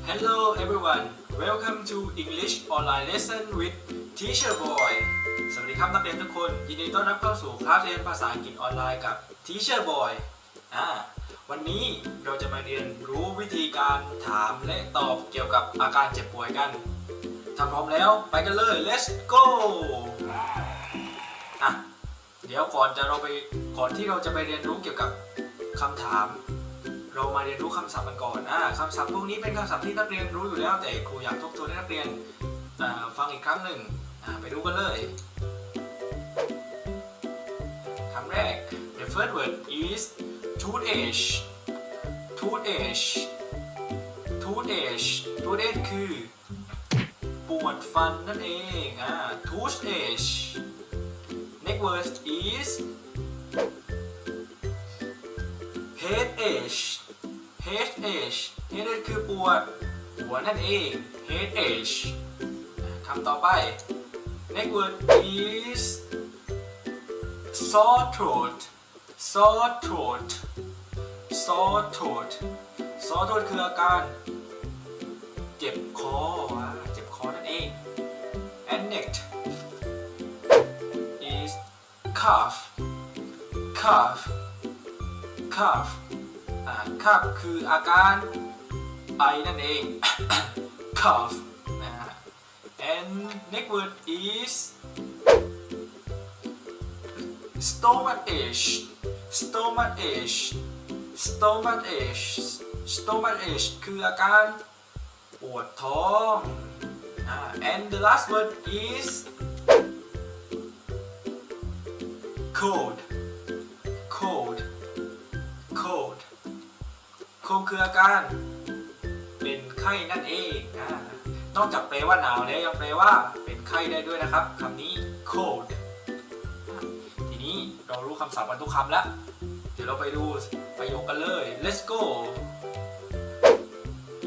Hello everyone welcome to English online lesson with Teacher Boy สวัสดีครับนักเรียนทุกคน ยินดีต้อนรับเข้าสู่คลาสเรียนภาษาอังกฤษออนไลน์กับ Teacher Boy อ่าวันนี้เราจะมาเรียนรู้วิธีการถามและตอบเกี่ยวกับอาการเจ็บป่วยกันถ้าพร้อมแล้วไปกันเลย let's go อะเดี๋ยวก่อนจะเราไปก่อนที่เราจะไปเรียนรู้เกี่ยวกับคำถาม เรามาเรียนรู้คำศัพท์กันก่อนอ่าคำศัพท์พวกนี้เป็นคำศัพท์ที่นักเรียนรู้อยู่แล้ว แต่ครูอยากทบทวนให้นักเรียนฟังอีกครั้งหนึ่งไปดูกันเลยคำแรก the first word is toothache toothache toothache toothache คือ ปวดฟันนั่นเองอ่า toothache next word is headache headache headache คือปวดหัวนั่นเอง headache คำต่อไป next word is sore throat sore throat sore throat sore throat คืออาการ เจ็บคอเจ็บคอนั่นเอง and next is cough cough cough อ่า cough คืออาการไอนั่นเอง cough นะฮะ and next word is stomach ache stomach ache stomach ache stomach ache คืออาการปวดท้องอ่า and the last word is cold cold cold Cold คืออาการ เป็นไข้นั่นเองอ่านอกจากแปลว่าหนาวแล้วยังแปลว่า เป็นไข้ได้ด้วยนะครับคำนี้ cold ทีนี้เรารู้คำศัพท์กันทุกคำแล้ว เดี๋ยวเราไปดูประโยคกันเลย let's go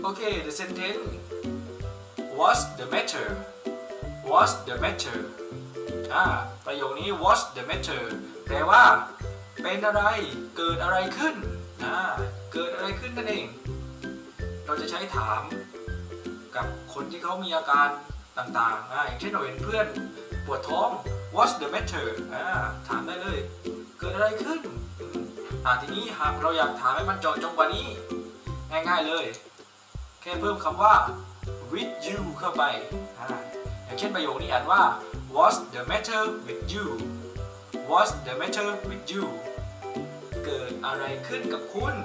โอเค the sentence what's the matter what's the matter อ่าประโยคนี้ what's the matter แปลว่า เป็นอะไรเกิดอะไรขึ้นอ่าเกิดอะ นั่นเอง เราจะใช้ถามกับคนที่เขามีอาการต่างๆอ่าอย่างเช่นเราเห็นเพื่อนปวดท้อง what's the matter อ่าถามได้เลย เกิดอะไรขึ้นอ่าทีนี้หากเราอยากถามให้มันเจาะจงกว่านี้ ง่ายๆเลย แค่เพิ่มคำว่า with you เข้าไปอ่าอย่างเช่นประโยคนี้อ่านว่า what's the matter with you what's the matter with you เกิดอะไรขึ้นกับคุณ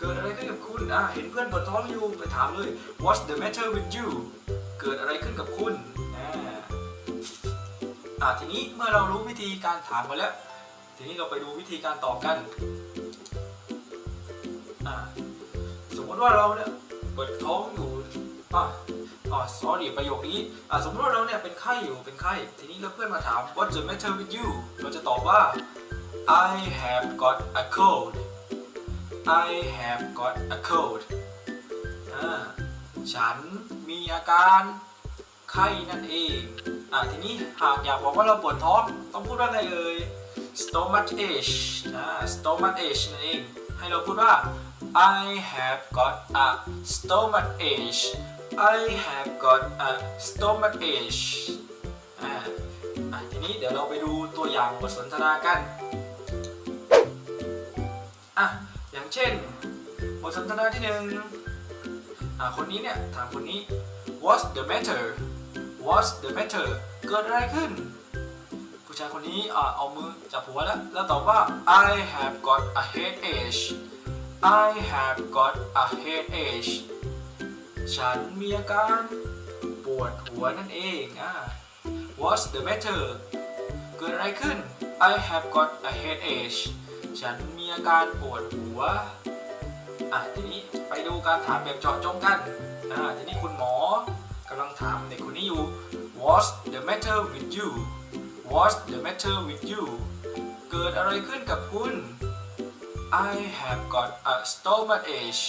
เกิดอะไรขึ้นกับคุณอะเห็นเพื่อนปวดท้องอยู่ไปถามเลย what's the matter with you เกิดอะไรขึ้นกับคุณอ่าอะทีนี้เมื่อเรารู้วิธีการถามกันแล้ว ทีนี้เราไปดูวิธีการตอบกันอะสมมติว่าเราเนี่ยปวดท้องอยู่อะอ๋อ sorry ประโยคนี้อะสมมติว่าเราเนี่ยเป็นไข้อยู่เป็นไข้ ทีนี้แล้วเพื่อนมาถาม what's the matter with you เราจะตอบว่า I have got a cold I have got a cold ฉันมีอาการไข้นั่นเอง อ่าทีนี้หากอยากบอกว่าเราปวดท้อง ต้องพูดว่าอะไงเอ่ย stomach ache อ่า stomach ache นั่นเอง ให้เราพูดว่า I have got a stomach ache I have got a stomach ache อ่าทีนี้เดี๋ยวเราไปดูตัวอย่างบทสนทนากัน อะ เช่น บทสนทนาที่หนึ่งคนนี้เนี่ยถามคนนี้ What's the matter What's the matter เกิดอะไรขึ้น ผู้ชายคนนี้เอามือจับหัวแล้ว แล้วตอบว่า I have got a headache I have got a headache ฉันมีอาการปวดหัวนั่นเองอะ What's the matter เกิดอะไรขึ้น I have got a headache ฉันมี อาการปวดหัวอะทีนี้ไปดูการถามแบบเจาะจงกันอ่าทีนี้คุณหมอกำลังถามเด็กคนนี้อยู่ What's the matter with you What's the matter with you เกิดอะไรขึ้นกับคุณ I have got a stomach ache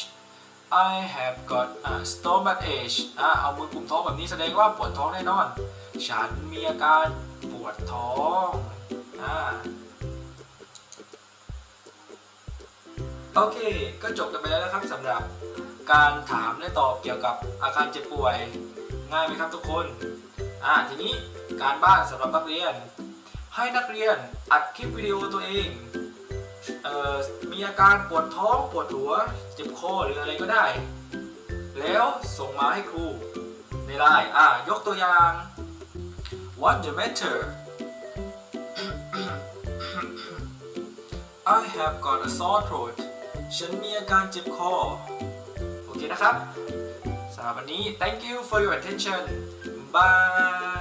I have got a stomach ache อ่าเอามือกลุ่มท้องแบบนี้แสดงว่าปวดท้องแน่นอน ฉันมีอาการปวดท้องอ่า โอเค ก็จบกันไปแล้วนะครับสำหรับการถามและตอบเกี่ยวกับอาการเจ็บป่วย ง่ายไหมครับทุกคนอ่าทีนี้การบ้านสำหรับนักเรียน ให้นักเรียนอัดคลิปวิดีโอตัวเองเอ่อมีอาการปวดท้องปวดหัว เจ็บคอหรืออะไรก็ได้ แล้วส่งมาให้ครูในไลน์อ่ายกตัวอย่าง What the matter I have got a sore throat ฉันมีอาการเจ็บคอ โอเคนะครับสำหรับวันนี้ thank you for your attention bye